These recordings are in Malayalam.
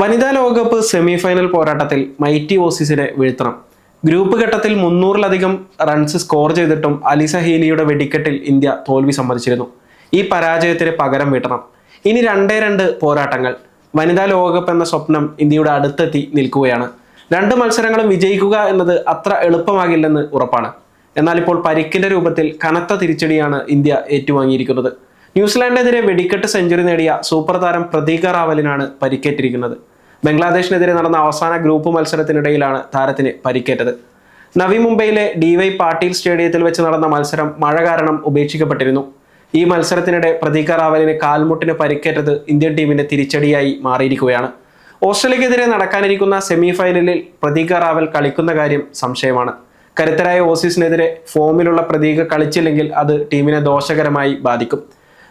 വനിതാ ലോകകപ്പ് സെമി ഫൈനൽ പോരാട്ടത്തിൽ മൈറ്റി ഓസീസിനെ വീഴ്ത്തണം. ഗ്രൂപ്പ് ഘട്ടത്തിൽ മുന്നൂറിലധികം റൺസ് സ്കോർ ചെയ്തിട്ടും അലിസ ഹീലിയുടെ വെടിക്കെട്ടിൽ ഇന്ത്യ തോൽവി സമ്മതിച്ചിരുന്നു. ഈ പരാജയത്തിന് പകരം വീട്ടണം. ഇനി രണ്ടേ രണ്ട് പോരാട്ടങ്ങൾ. വനിതാ ലോകകപ്പ് എന്ന സ്വപ്നം ഇന്ത്യയുടെ അടുത്തെത്തി നിൽക്കുകയാണ്. രണ്ട് മത്സരങ്ങളും വിജയിക്കുക എന്നത് അത്ര എളുപ്പമാകില്ലെന്ന് ഉറപ്പാണ്. എന്നാൽ ഇപ്പോൾ പരിക്കിന്റെ രൂപത്തിൽ കനത്ത തിരിച്ചടിയാണ് ഇന്ത്യ ഏറ്റുവാങ്ങിയിരിക്കുന്നത്. ന്യൂസിലാൻഡിനെതിരെ വെടിക്കെട്ട് സെഞ്ചുറി നേടിയ സൂപ്പർ താരം പ്രതീക റാവലിനാണ് പരിക്കേറ്റിരിക്കുന്നത്. ബംഗ്ലാദേശിനെതിരെ നടന്ന അവസാന ഗ്രൂപ്പ് മത്സരത്തിനിടയിലാണ് താരത്തിന് പരിക്കേറ്റത്. നവി മുംബൈയിലെ ഡി വൈ പാട്ടീൽ സ്റ്റേഡിയത്തിൽ വെച്ച് നടന്ന മത്സരം മഴ കാരണം ഉപേക്ഷിക്കപ്പെട്ടിരുന്നു. ഈ മത്സരത്തിനിടെ പ്രതീക റാവലിന് കാൽമുട്ടിന് പരിക്കേറ്റത് ഇന്ത്യൻ ടീമിന്റെ തിരിച്ചടിയായി മാറിയിരിക്കുകയാണ്. ഓസ്ട്രേലിയക്കെതിരെ നടക്കാനിരിക്കുന്ന സെമി ഫൈനലിൽ പ്രതീക റാവൽ കളിക്കുന്ന കാര്യം സംശയമാണ്. കരുത്തരായ ഓസീസിനെതിരെ ഫോമിലുള്ള പ്രതീക കളിച്ചില്ലെങ്കിൽ അത് ടീമിനെ ദോഷകരമായി ബാധിക്കും.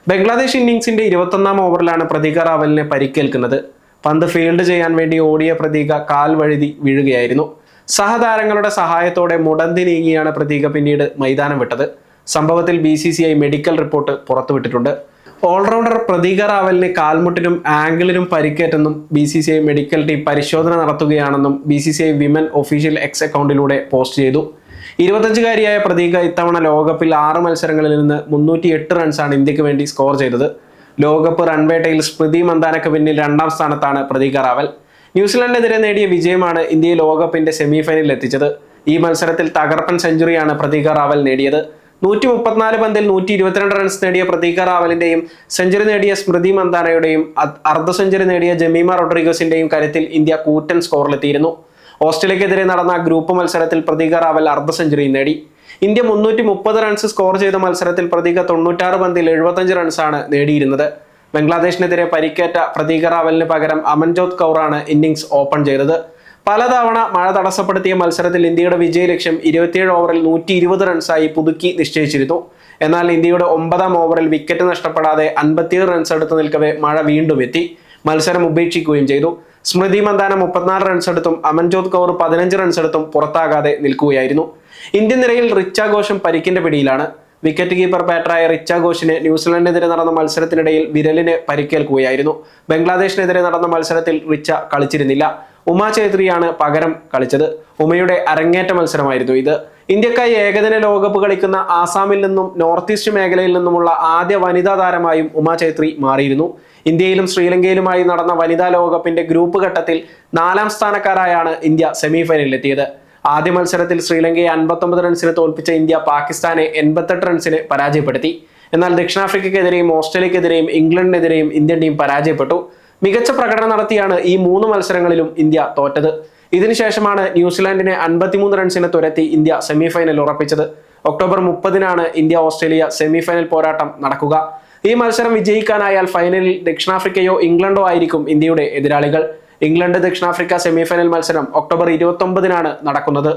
ബംഗ്ലാദേശ് ഇന്നിംഗ്സിന്റെ ഇരുപത്തൊന്നാം ഓവറിലാണ് പ്രതീക റാവലിനെ പരിക്കേൽക്കുന്നത്. പന്ത് ഫീൽഡ് ചെയ്യാൻ വേണ്ടി ഓടിയ പ്രതീക കാൽ വഴുതി വീഴുകയായിരുന്നു. സഹതാരങ്ങളുടെ സഹായത്തോടെ മുടന്തി നീങ്ങിയാണ് പ്രതീക പിന്നീട് മൈതാനം വിട്ടത്. സംഭവത്തിൽ B C C I medical report പുറത്തുവിട്ടിട്ടുണ്ട്. Allrounder Pratika റാവലിന് കാൽമുട്ടിനും ആംഗിളിനും പരിക്കേറ്റെന്നും B C C I medical team പരിശോധന നടത്തുകയാണെന്നും B C C I women official X അക്കൗണ്ടിലൂടെ post ചെയ്തു. ഇരുപത്തഞ്ചുകാരിയായ പ്രതീക ഇത്തവണ ലോകകപ്പിൽ ആറ് മത്സരങ്ങളിൽ നിന്ന് മുന്നൂറ്റി എട്ട് റൺസാണ് ഇന്ത്യയ്ക്ക് വേണ്ടി സ്കോർ ചെയ്തത്. ലോകകപ്പ് റൺവേട്ടയിൽ സ്മൃതി മന്ദാനക്ക് പിന്നിൽ രണ്ടാം സ്ഥാനത്താണ് പ്രതീക റാവൽ. ന്യൂസിലൻഡിനെതിരെ നേടിയ വിജയമാണ് ഇന്ത്യയെ ലോകകപ്പിന്റെ സെമിഫൈനലിൽ എത്തിച്ചത്. ഈ മത്സരത്തിൽ തകർപ്പൻ സെഞ്ചുറിയാണ് പ്രതീക റാവൽ നേടിയത്. നൂറ്റി മുപ്പത്തിനാല് പന്തിൽ നൂറ്റി ഇരുപത്തിരണ്ട് റൺസ് നേടിയ പ്രതീക റാവലിന്റെയും സെഞ്ചുറി നേടിയ സ്മൃതി മന്ദാനയുടെയും അർദ്ധ സെഞ്ചുറി നേടിയ ജമീമ റോഡ്രിഗസിന്റെയും കരുത്തിൽ ഇന്ത്യ കൂറ്റൻ സ്കോറിലെത്തിയിരുന്നു ഓസ്ട്രേലിയക്കെതിരെ നടന്ന ഗ്രൂപ്പ് മത്സരത്തിൽ പ്രതീക റാവൽ അർദ്ധ സെഞ്ചുറി നേടി. ഇന്ത്യ മുന്നൂറ്റി മുപ്പത് റൺസ് സ്കോർ ചെയ്ത മത്സരത്തിൽ പ്രതീക തൊണ്ണൂറ്റാറ് പന്തിൽ എഴുപത്തഞ്ച് റൺസാണ് നേടിയിരുന്നത്. ബംഗ്ലാദേശിനെതിരെ പരിക്കേറ്റ പ്രതീക റാവലിന് പകരം അമൻജോത് കൗറാണ് ഇന്നിംഗ്സ് ഓപ്പൺ ചെയ്തത്. പലതവണ മഴ തടസ്സപ്പെടുത്തിയ മത്സരത്തിൽ ഇന്ത്യയുടെ വിജയ ലക്ഷ്യം ഇരുപത്തിയേഴ് ഓവറിൽ നൂറ്റി ഇരുപത് റൺസായി പുതുക്കി നിശ്ചയിച്ചിരുന്നു. എന്നാൽ ഇന്ത്യയുടെ ഒമ്പതാം ഓവറിൽ വിക്കറ്റ് നഷ്ടപ്പെടാതെ അൻപത്തിയേഴ് റൺസ് എടുത്തു നിൽക്കവേ മഴ വീണ്ടും എത്തി. മത്സരം ഉപേക്ഷിക്കുകയും ചെയ്തു. സ്മൃതി മന്ദാന മുപ്പത്തിനാല് റൺസ് എടുത്തും അമൻജോത് കൗർ പതിനഞ്ച് റൺസ് എടുത്തും പുറത്താകാതെ നിൽക്കുകയായിരുന്നു. ഇന്ത്യൻ നിരയിൽ റിച്ച ഘോഷം പരിക്കിന്റെ പിടിയിലാണ്. വിക്കറ്റ് കീപ്പർ ബാറ്ററായ റിച്ച ഘോഷിന് ന്യൂസിലൻഡിനെതിരെ നടന്ന മത്സരത്തിനിടയിൽ വിരലിന് പരിക്കേൽക്കുകയായിരുന്നു. ബംഗ്ലാദേശിനെതിരെ നടന്ന മത്സരത്തിൽ റിച്ച കളിച്ചിരുന്നില്ല. ഉമാ ഛേത്രിയാണ് പകരം കളിച്ചത്. ഉമയുടെ അരങ്ങേറ്റ മത്സരമായിരുന്നു ഇത്. ഇന്ത്യക്കായി ഏകദിന ലോകകപ്പ് കളിക്കുന്ന ആസാമിൽ നിന്നും നോർത്ത് ഈസ്റ്റ് മേഖലയിൽ നിന്നുമുള്ള ആദ്യ വനിതാ താരമായും ഉമാ ഛേത്രി മാറിയിരുന്നു. ഇന്ത്യയിലും ശ്രീലങ്കയിലുമായി നടന്ന വനിതാ ലോകകപ്പിന്റെ ഗ്രൂപ്പ് ഘട്ടത്തിൽ നാലാം സ്ഥാനക്കാരായാണ് ഇന്ത്യ സെമിഫൈനലിൽ എത്തിയത് ആദ്യ മത്സരത്തിൽ ശ്രീലങ്കയെ അൻപത്തൊമ്പത് റൺസിന് തോൽപ്പിച്ച ഇന്ത്യ പാകിസ്ഥാനെ എൺപത്തെട്ട് റൺസിന് പരാജയപ്പെടുത്തി. എന്നാൽ ദക്ഷിണാഫ്രിക്കയ്ക്കെതിരെയും ഓസ്ട്രേലിയക്കെതിരെയും ഇംഗ്ലണ്ടിനെതിരെയും ഇന്ത്യൻ ടീം പരാജയപ്പെട്ടു. മികച്ച പ്രകടനം നടത്തിയാണ് ഈ മൂന്ന് മത്സരങ്ങളിലും ഇന്ത്യ തോറ്റത്. ഇതിനുശേഷമാണ് ന്യൂസിലാൻഡിനെ അൻപത്തിമൂന്ന് റൺസിന് തുരത്തി ഇന്ത്യ സെമിഫൈനൽ ഉറപ്പിച്ചത്. ഒക്ടോബർ മുപ്പതിനാണ് ഇന്ത്യ ഓസ്ട്രേലിയ സെമിഫൈനൽ പോരാട്ടം നടക്കുക. ഈ മത്സരം വിജയിക്കാനായാൽ ഫൈനലിൽ ദക്ഷിണാഫ്രിക്കയോ ഇംഗ്ലണ്ടോ ആയിരിക്കും ഇന്ത്യയുടെ എതിരാളികൾ. ഇംഗ്ലണ്ട് ദക്ഷിണാഫ്രിക്ക സെമിഫൈനൽ മത്സരം ഒക്ടോബർ ഇരുപത്തി നടക്കുന്നത്.